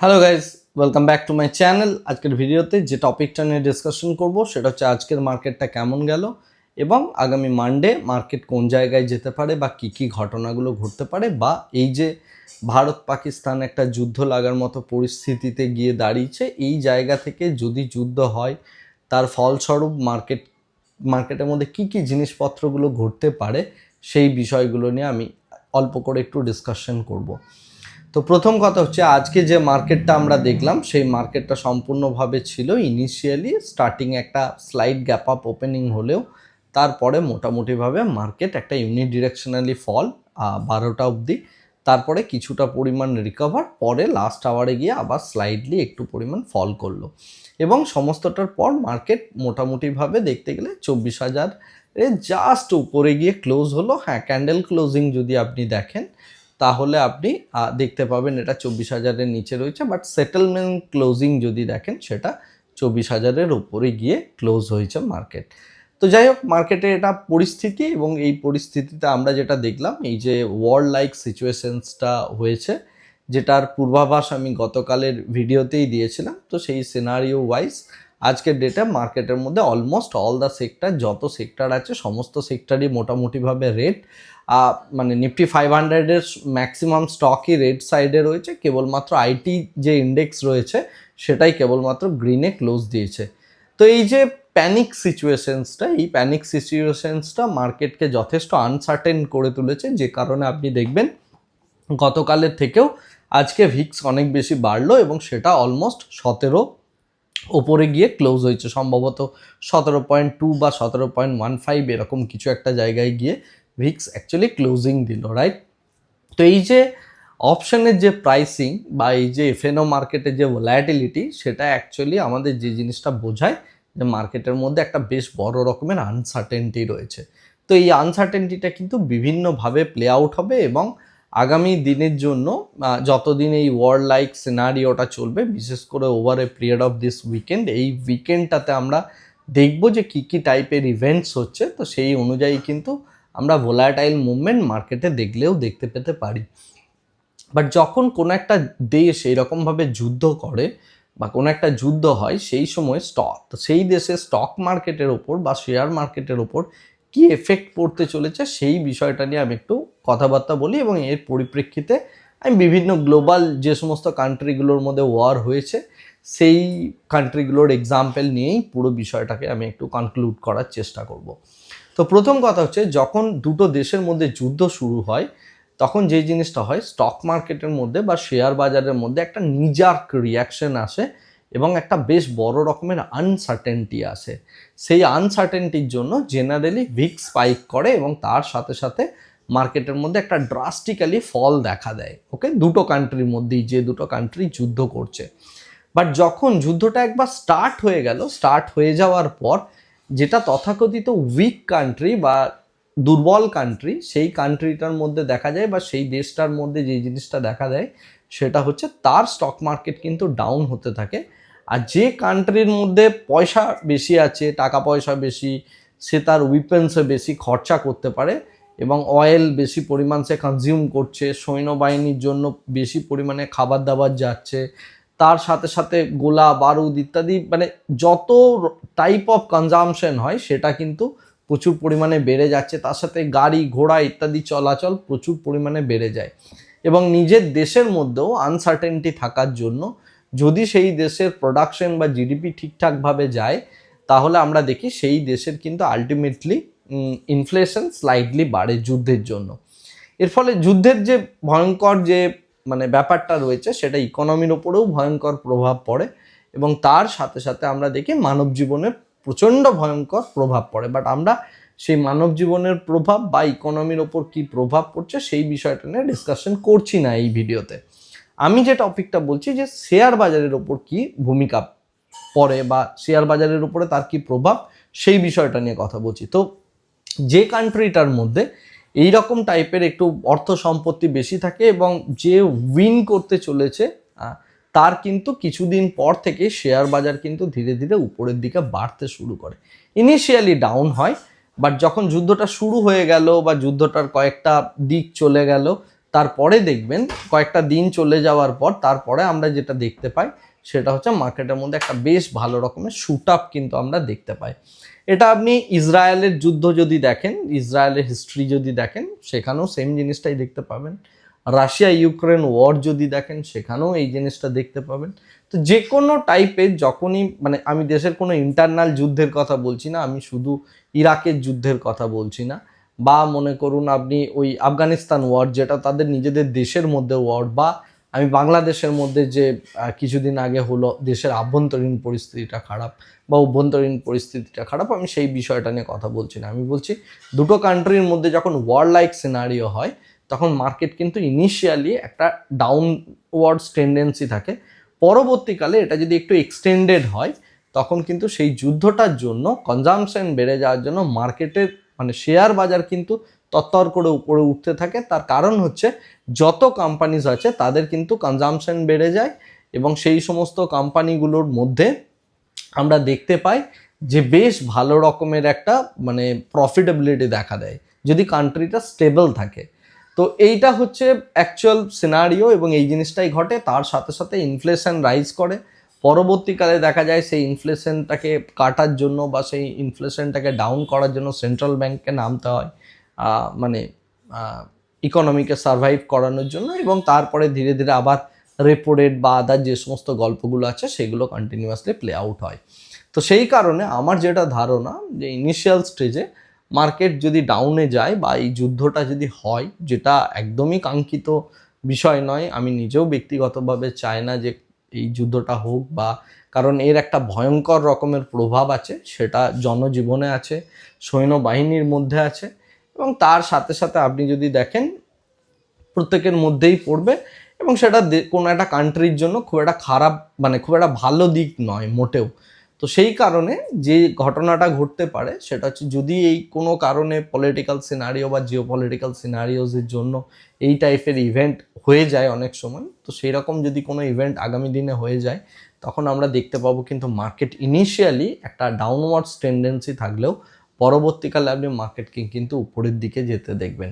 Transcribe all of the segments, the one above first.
Hello guys welcome back to my channel আজকের ভিডিওতে যে টপিকটা নিয়ে ডিসকাশন করব, সেটা হচ্ছে আজকের মার্কেটটা কেমন গেল এবং আগামী মানডে মার্কেট কোন জায়গায় যেতে পারে বা কী কী ঘটনাগুলো ঘটতে পারে বা এই যে ভারত পাকিস্তান একটা যুদ্ধ লাগার মতো পরিস্থিতিতে গিয়ে দাঁড়িয়েছে, এই জায়গা থেকে যদি যুদ্ধ হয়, তার ফলস্বরূপ মার্কেট মার্কেটের মধ্যে কী কী জিনিসপত্রগুলো ঘটতে পারে, সেই বিষয়গুলো নিয়ে আমি অল্প করে একটু ডিসকাশন করব। তো প্রথম কথা হচ্ছে, আজকে যে মার্কেটটা আমরা দেখলাম, সেই মার্কেটটা সম্পূর্ণভাবে ছিল ইনিশিয়ালি স্টার্টিং একটা স্লাইড গ্যাপ আপ ওপেনিং হলেও, তারপরে মোটামুটিভাবে মার্কেট একটা ইউনিট ডিরেকশনালি ফল বারোটা অবধি। তারপরে কিছুটা পরিমাণ রিকভার পরে লাস্ট আওয়ারে গিয়ে আবার স্লাইডলি একটু পরিমাণ ফল করল। এবং সমস্তটার পর মার্কেট মোটামুটিভাবে দেখতে গেলে চব্বিশ হাজার এ জাস্ট উপরে গিয়ে ক্লোজ হলো। হ্যাঁ ক্যান্ডেল ক্লোজিং যদি আপনি দেখেন তাহলে আপনি দেখতে পাবেন এটা চব্বিশ হাজারের নিচে রয়েছে বাট সেটেলমেন্ট ক্লোজিং যদি দেখেন সেটা চব্বিশ হাজারের উপরে গিয়ে ক্লোজ হয়েছে মার্কেট তো যাই হোক মার্কেটে এটা পরিস্থিতি এবং এই পরিস্থিতিতে আমরা যেটা দেখলাম, এই যে ওয়ার লাইক সিচুয়েশনসটা হয়েছে, যেটার পূর্বাভাস আমি গতকালের ভিডিওতেই দিয়েছিলাম, তো সেই সিনারিও ওয়াইজ আজকের ডেটে মার্কেটের মধ্যে অলমোস্ট অল দ্য সেক্টর যত সেক্টর আছে, সমস্ত সেক্টরই মোটামুটিভাবে রেট মানে নিফটি ফাইভ হান্ড্রেডের ম্যাক্সিমাম স্টকই রেড সাইডে রয়েছে, কেবলমাত্র আইটি যে ইন্ডেক্স রয়েছে, সেটাই কেবলমাত্র গ্রিনে ক্লোজ দিয়েছে। তো এই যে প্যানিক সিচুয়েশনসটা এই প্যানিক সিচুয়েশনসটা মার্কেটকে যথেষ্ট আনসার্টেন করে তুলেছে, যে কারণে আপনি দেখবেন গতকালের থেকেও আজকে ভিক্স অনেক বেশি বাড়লো এবং সেটা অলমোস্ট সতেরো ওপরে গিয়ে ক্লোজ হয়েছে। সম্ভবত সতেরো পয়েন্ট টু বা সতেরো পয়েন্ট ওয়ান ফাইভ এরকম কিছু একটা জায়গায় গিয়ে ভিক্স অ্যাকচুয়ালি ক্লোজিং দিল রাইট তো এই যে অপশনের যে প্রাইসিং বা এই যে এফএনও মার্কেটের যে ভোলাটিলিটি সেটা অ্যাকচুয়ালি আমাদের যে জিনিসটা বোঝায় যে মার্কেটের মধ্যে একটা বেশ বড় রকমের আনসার্টেনটি রয়েছে। তো এই আনসার্টেনটিটা কিন্তু বিভিন্নভাবে প্লে আউট হবে এবং আগামী দিনের জন্য যতদিন এই ওয়ার লাইক সিনারিওটা চলবে, বিশেষ করে over a period of this weekend এই উইকেন্ডটাতে আমরা দেখব যে কী কী টাইপের ইভেন্টস হচ্ছে। তো সেই অনুযায়ী কিন্তু আমরা ভোলাটাইল মুভমেন্ট মার্কেটে দেখলেও দেখতে পেতে পারি। বাট যখন কোনো একটা দেশ এইরকমভাবে যুদ্ধ করে বা কোনো একটা যুদ্ধ হয়, সেই সময় স্টক সেই দেশে স্টক মার্কেটের ওপর বা শেয়ার মার্কেটের ওপর কি এফেক্ট পড়তে চলেছে সেই বিষয়টা নিয়ে আমি একটু কথাবার্তা বলি এবং এর পরিপ্রেক্ষিতে আমি বিভিন্ন গ্লোবাল যে সমস্ত কান্ট্রিগুলোর মধ্যে ওয়ার হয়েছে, সেই কান্ট্রিগুলোর এক্সাম্পল নিয়েই পুরো বিষয়টাকে আমি একটু কনক্লুড করার চেষ্টা করব। তো প্রথম কথা হচ্ছে, যখন দুটো দেশের মধ্যে যুদ্ধ শুরু হয়, তখন যে জিনিসটা হয় স্টক মার্কেটের মধ্যে বা শেয়ার বাজারের মধ্যে একটা নিজার্ক রিয়াকশন আসে এবং একটা বেশ বড় রকমের আনসার্টেনটি আসে সেই আনসার্টেনটির জন্য জেনারেলি ভিক স্পাইক করে এবং তার সাথে সাথে মার্কেটের মধ্যে একটা ড্রাস্টিক্যালি ফল দেখা দেয়। ওকে দুটো কান্ট্রির মধ্যেই যে দুটো কান্ট্রি যুদ্ধ করছে। বাট যখন যুদ্ধটা একবার স্টার্ট হয়ে গেল স্টার্ট হয়ে যাওয়ার পর যেটা তথাকথিত উইক কান্ট্রি বা দুর্বল কান্ট্রি সেই কান্ট্রিটার মধ্যে দেখা যায় বা সেই দেশটার মধ্যে যে জিনিসটা দেখা দেয়, সেটা হচ্ছে তার স্টক মার্কেট কিন্তু ডাউন হতে থাকে। আর যে কান্ট্রির মধ্যে পয়সা বেশি আছে, টাকা পয়সা বেশি, সে তার উইপেন্সে বেশি খরচা করতে পারে এবং অয়েল বেশি পরিমাণ সে কনজিউম করছে, সৈন্যবাহিনীর জন্য বেশি পরিমাণে খাবার দাবার যাচ্ছে, তার সাথে সাথে গোলা, বারুদ ইত্যাদি মানে যত টাইপ অফ কনজামশন হয় সেটা কিন্তু প্রচুর পরিমাণে বেড়ে যাচ্ছে, তার সাথে গাড়ি, ঘোড়া ইত্যাদি চলাচল প্রচুর পরিমাণে বেড়ে যায় এবং নিজের দেশের মধ্যেও আনসার্টেনটি থাকার জন্য যদি সেই দেশের প্রোডাকশন বা জিডিপি ঠিকঠাকভাবে যায়, তাহলে আমরা দেখি সেই দেশের কিন্তু আলটিমেটলি ইনফ্লেশন স্লাইডলি বাড়ে যুদ্ধের জন্য। এর ফলে যুদ্ধের যে ভয়ঙ্কর যে মানে ব্যাপারটা রয়েছে, সেটা ইকোনমির ওপরেও ভয়ঙ্কর প্রভাব পড়ে এবং তার সাথে সাথে আমরা দেখি মানব জীবনে প্রচণ্ড ভয়ঙ্কর প্রভাব পড়ে। বাট আমরা সেই মানব জীবনের প্রভাব বা ইকোনমির ওপর কি প্রভাব পড়ছে, সেই বিষয়টা নিয়ে ডিসকাশন করছি না এই ভিডিওতে আমি যে টপিকটা বলছি যে শেয়ার বাজারের ওপর কি ভূমিকা পড়ে বা শেয়ার বাজারের উপরে তার কি প্রভাব, সেই বিষয়টা নিয়ে কথা বলছি। তো যে কান্ট্রিটার মধ্যে এই রকম টাইপের একটু অর্থ সম্পত্তি বেশি থাকে এবং যে উইন করতে চলেছে তার কিন্তু কিছুদিন পর থেকে শেয়ার বাজার কিন্তু ধীরে ধীরে উপরের দিকে বাড়তে শুরু করে। ইনিশিয়ালি ডাউন হয় বাট যখন যুদ্ধটা শুরু হয়ে গেল বা যুদ্ধটার কয়েকটা দিক চলে গেল তারপরে দেখবেন কয়েকটা দিন চলে যাওয়ার পর তারপরে আমরা যেটা দেখতে পাই, সেটা হচ্ছে মার্কেটের মধ্যে একটা বেশ ভালো রকমের শুট আপ কিন্তু আমরা দেখতে পাই। এটা আপনি ইসরায়েলের যুদ্ধ যদি দেখেন, ইসরায়েলের হিস্ট্রি যদি দেখেন, সেখানেও সেম জিনিসটাই দেখতে পাবেন। রাশিয়া ইউক্রেন ওয়ার যদি দেখেন, সেখানেও এই জিনিসটা দেখতে পাবেন। তো যে কোনো টাইপের যখনই মানে আমি দেশের কোনো ইন্টারনাল যুদ্ধের কথা বলছি না, আমি শুধু ইরাকের যুদ্ধের কথা বলছি না। বা মনে করুন আপনি ওই আফগানিস্তান ওয়ার যেটা তাদের নিজেদের দেশের মধ্যে ওয়ার বা আমি বাংলাদেশের মধ্যে যে কিছুদিন আগে হলো দেশের আভ্যন্তরীণ পরিস্থিতিটা খারাপ বা অভ্যন্তরীণ পরিস্থিতিটা খারাপ, আমি সেই বিষয়টা নিয়ে কথা বলছি না। আমি বলছি দুটো কান্ট্রির মধ্যে যখন ওয়ার লাইক সিনারিও হয়, তখন মার্কেট কিন্তু ইনিশিয়ালি একটা ডাউন ডাউনওয়ার্ডস টেন্ডেন্সি থাকে। পরবর্তীকালে এটা যদি একটু এক্সটেন্ডেড হয়, তখন কিন্তু সেই যুদ্ধটার জন্য কনজামশন বেড়ে যাওয়ার জন্য মার্কেটের মানে শেয়ার বাজার কিন্তু তত্তর করে উপরে উঠতে থাকে। তার কারণ হচ্ছে যত কোম্পানিজ আছে তাদের কিন্তু কনজামশন বেড়ে যায় এবং সেই সমস্ত কোম্পানিগুলোর মধ্যে আমরা দেখতে পাই যে বেশ ভালো রকমের একটা মানে প্রফিটেবিলিটি দেখা দেয়, যদি কান্ট্রিটা স্টেবল থাকে। তো এইটা হচ্ছে অ্যাকচুয়াল সিনারিও এবং এই জিনিসটাই ঘটে। তার সাথে সাথে ইনফ্লেশন রাইজ করে। পরবর্তীকালে দেখা যায় সেই ইনফ্লেশনটাকে কাটার জন্য বা সেই ইনফ্লেশনটাকে ডাউন করার জন্য সেন্ট্রাল ব্যাংককে নামতে হয় মানে ইকোনমিকে সার্ভাইভ করানোর জন্য এবং তারপরে ধীরে ধীরে আবার রেপো রেট বা আদার যে সমস্ত গল্পগুলো আছে সেগুলো কন্টিনিউয়াসলি প্লে আউট হয়। তো সেই কারণে আমার যেটা ধারণা যে ইনিশিয়াল স্টেজে মার্কেট যদি ডাউনে যায় বা এই যুদ্ধটা যদি হয়, যেটা একদমই কাঙ্ক্ষিত বিষয় নয়, আমি নিজেও ব্যক্তিগতভাবে চাই না যে এই যুদ্ধটা হোক বা, কারণ এর একটা ভয়ঙ্কর রকমের প্রভাব আছে, সেটা জনজীবনে আছে, সৈন্যবাহিনীর মধ্যে আছে, এবং তার সাথে সাথে আপনি যদি দেখেন, প্রত্যেকের মধ্যেই পড়বে, এবং সেটা কোনো একটা কান্ট্রির জন্য খুব একটা খারাপ মানে খুব একটা ভালো দিক নয় মোটেও। তো সেই কারণে যে ঘটনাটা ঘটতে পারে, সেটা হচ্ছে যদি এই কোনো কারণে পলিটিক্যাল সিনারিও বা জিও পলিটিক্যাল সিনারিওজের জন্য এই টাইপের ইভেন্ট হয়ে যায় অনেক সময়, তো সেই রকম যদি কোনো ইভেন্ট আগামী দিনে হয়ে যায়, তখন আমরা দেখতে পাবো কিন্তু মার্কেট ইনিশিয়ালি একটা ডাউনওয়ার্ডস টেন্ডেন্সি থাকলেও পরবর্তীকালে আপনি মার্কেটকে কিন্তু উপরের দিকে যেতে দেখবেন।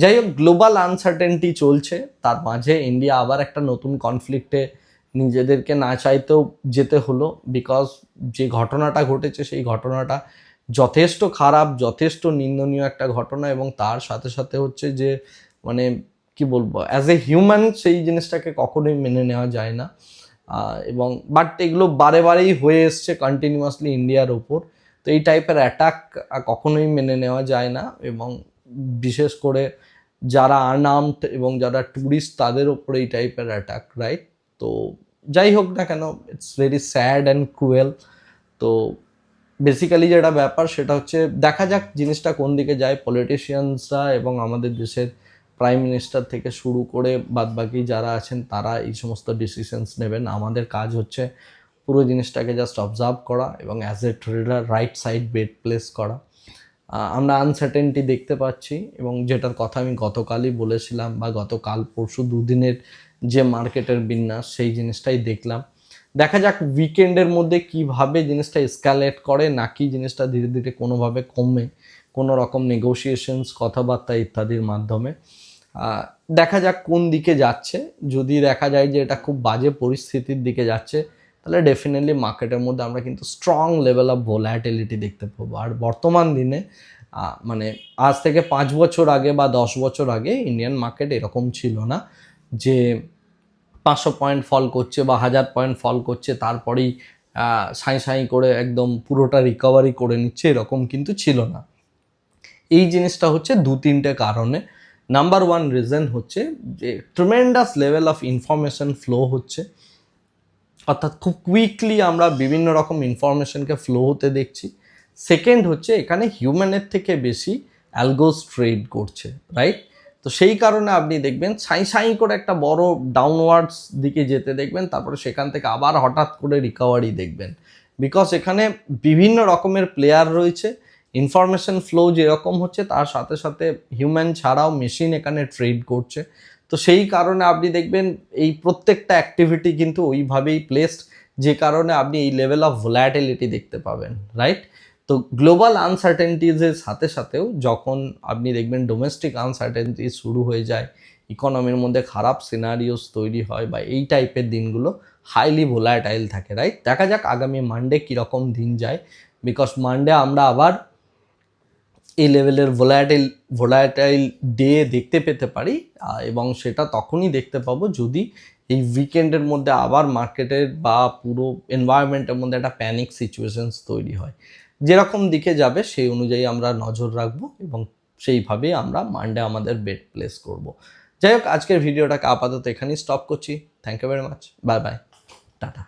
যাই হোক গ্লোবাল আনসার্টেনটি চলছে, তার মাঝে ইন্ডিয়া আবার একটা নতুন কনফ্লিক্টে নিজেদেরকে না চাইতেও যেতে হলো বিকজ যে ঘটনাটা ঘটেছে সেই ঘটনাটা যথেষ্ট খারাপ, যথেষ্ট নিন্দনীয় একটা ঘটনা এবং তার সাথে সাথে হচ্ছে যে মানে কি বলব অ্যাজ এ হিউম্যান সেই জিনিসটাকে কখনোই মেনে নেওয়া যায় না। এবং বাট এগুলো বারে বারেই হয়ে এসছে কন্টিনিউয়াসলি ইন্ডিয়ার ওপর। তো এই টাইপের অ্যাটাক কখনোই মেনে নেওয়া যায় না এবং বিশেষ করে যারা আনআর্মড এবং যারা ট্যুরিস্ট তাদের ওপরে এই টাইপের অ্যাটাক রাইট তো যাই হোক না কেন it's very sad and cruel তো বেসিক্যালি যেটা ব্যাপার সেটা হচ্ছে, দেখা যাক জিনিসটা কোন দিকে যায়। পলিটিশিয়ানসরা এবং আমাদের দেশের প্রাইম মিনিস্টার থেকে শুরু করে বাদবাকি যারা আছেন, তারা এই সমস্ত ডিসিশনস নেবেন। আমাদের কাজ হচ্ছে পুরো জিনিসটাকে জাস্ট অবজার্ভ করা এবং as a trader right side bet place করা। আমরা আনসার্টেনটি দেখতে পাচ্ছি এবং যেটার কথা আমি গতকালই বলেছিলাম বা গতকাল পরশু দুদিনের যে মার্কেটের বিন্যাস, সেই জিনিসটাই দেখলাম। দেখা যাক উইকেন্ডের মধ্যে কীভাবে জিনিসটা এসকালেট করে নাকি জিনিসটা ধীরে ধীরে কোনোভাবে কমে, কোনো রকম নেগোসিয়েশনস কথাবার্তা ইত্যাদির মাধ্যমে। দেখা যাক কোন দিকে যাচ্ছে। যদি দেখা যায় যে এটা খুব বাজে পরিস্থিতির দিকে যাচ্ছে, তাহলে ডেফিনেটলি মার্কেটের মধ্যে আমরা কিন্তু স্ট্রং লেভেল অফ ভোলাটিলিটি দেখতে পাবো। আর বর্তমান দিনে মানে আজ থেকে পাঁচ বছর আগে বা দশ বছর আগে ইন্ডিয়ান মার্কেট এরকম ছিল না। যে পাঁচশো পয়েন্ট ফল করছে বা হাজার পয়েন্ট ফল করছে, তারপরেই সাঁই সাঁই করে একদম পুরোটা রিকভারি করে নিচ্ছে, এরকম কিন্তু ছিল না। এই জিনিসটা হচ্ছে দু তিনটে কারণে। নাম্বার ওয়ান রিজন হচ্ছে যে tremendous level of information flow হচ্ছে। অর্থাৎ খুব কুইকলি আমরা বিভিন্ন রকম ইনফরমেশনকে ফ্লো হতে দেখছি। সেকেন্ড হচ্ছে এখানে হিউম্যানের থেকে বেশি অ্যালগোস ট্রেড করছে রাইট তো সেই কারণে আপনি দেখবেন সাই সাই করে একটা বড় ডাউনওয়ার্ডস দিকে যেতে দেখবেন, তারপরে সেখান থেকে আবার হঠাৎ করে রিকভারি দেখবেন। বিকজ এখানে বিভিন্ন রকমের প্লেয়ার রয়েছে ইনফরমেশন ফ্লো যেরকম হচ্ছে, তার সাথে সাথে হিউম্যান ছাড়াও মেশিন এখানে ট্রেড করছে। তো সেই কারণে আপনি দেখবেন এই প্রত্যেকটা অ্যাক্টিভিটি কিন্তু ওইভাবেই প্লেসড যে কারণে আপনি এই লেভেল অফ ভোলাটিলিটি দেখতে পাবেন রাইট তো গ্লোবাল আনসার্টেনটিজের সাথে সাথেও যখন আপনি দেখবেন ডোমেস্টিক আনসার্টেনটি শুরু হয়ে যায় ইকোনমির মধ্যে খারাপ সিনারিওস তৈরি হয় বা এই টাইপের দিনগুলো হাইলি ভোলাটাইল থাকে রাইট দেখা যাক আগামী মানডে কীরকম দিন যায়। বিকজ মানডে আমরা আবার এই লেভেলের ভোলাটাইল ভোলাটাইল ডে দেখতে পেতে পারি এবং সেটা তখনই দেখতে পাবো যদি এই উইকেন্ডের মধ্যে আবার মার্কেটের বা পুরো এনভায়রনমেন্টের মধ্যে একটা প্যানিক সিচুয়েশনস তৈরি হয়। যেরকম দিকে যাবে, সেই অনুযায়ী আমরা নজর রাখব এবং সেইভাবেই আমরা মানডে আমাদের বেড প্লেস করব। যাই হোক, আজকের ভিডিওটাকে আপাতত এখানেই স্টপ করছি। Thank you very much bye bye tata.